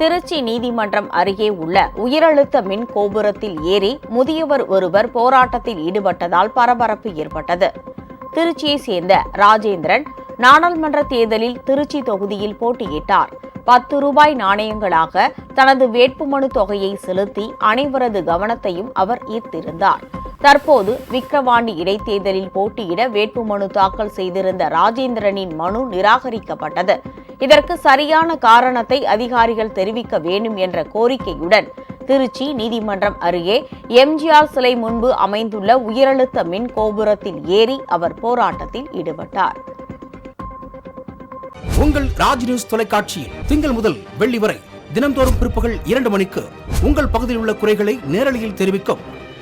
திருச்சி நீதிமன்றம் அருகே உள்ள உயரழுத்த மின் கோபுரத்தில் ஏறி முதியவர் ஒருவர் போராட்டத்தில் ஈடுபட்டதால் பரபரப்பு ஏற்பட்டது. திருச்சியைச் சேர்ந்த ராஜேந்திரன் நாடாளுமன்ற தேர்தலில் திருச்சி தொகுதியில் போட்டியிட்டார். பத்து ரூபாய் நாணயங்களாக தனது வேட்புமனு தொகையை செலுத்தி அனைவரது கவனத்தையும் அவர் ஈர்த்திருந்தார். தற்போது விக்கிரவாண்டி இடைத்தேர்தலில் போட்டியிட வேட்புமனு தாக்கல் செய்திருந்த ராஜேந்திரனின் மனு நிராகரிக்கப்பட்டது. இதற்கு சரியான காரணத்தை அதிகாரிகள் தெரிவிக்க வேண்டும் என்ற கோரிக்கையுடன் திருச்சி நீதிமன்றம் அருகே எம்ஜிஆர் சிலை முன்பு அமைந்துள்ள உயரழுத்த மின் கோபுரத்தில் ஏறி அவர் போராட்டத்தில் ஈடுபட்டார். உங்கள் ராஜ் நியூஸ் தொலைக்காட்சியில் திங்கள் முதல் வெள்ளி வரை தினந்தோறும் பிற்பகல் இரண்டு மணிக்கு உங்கள் பகுதியில் உள்ள குறைகளை நேரலையில் தெரிவிக்கும்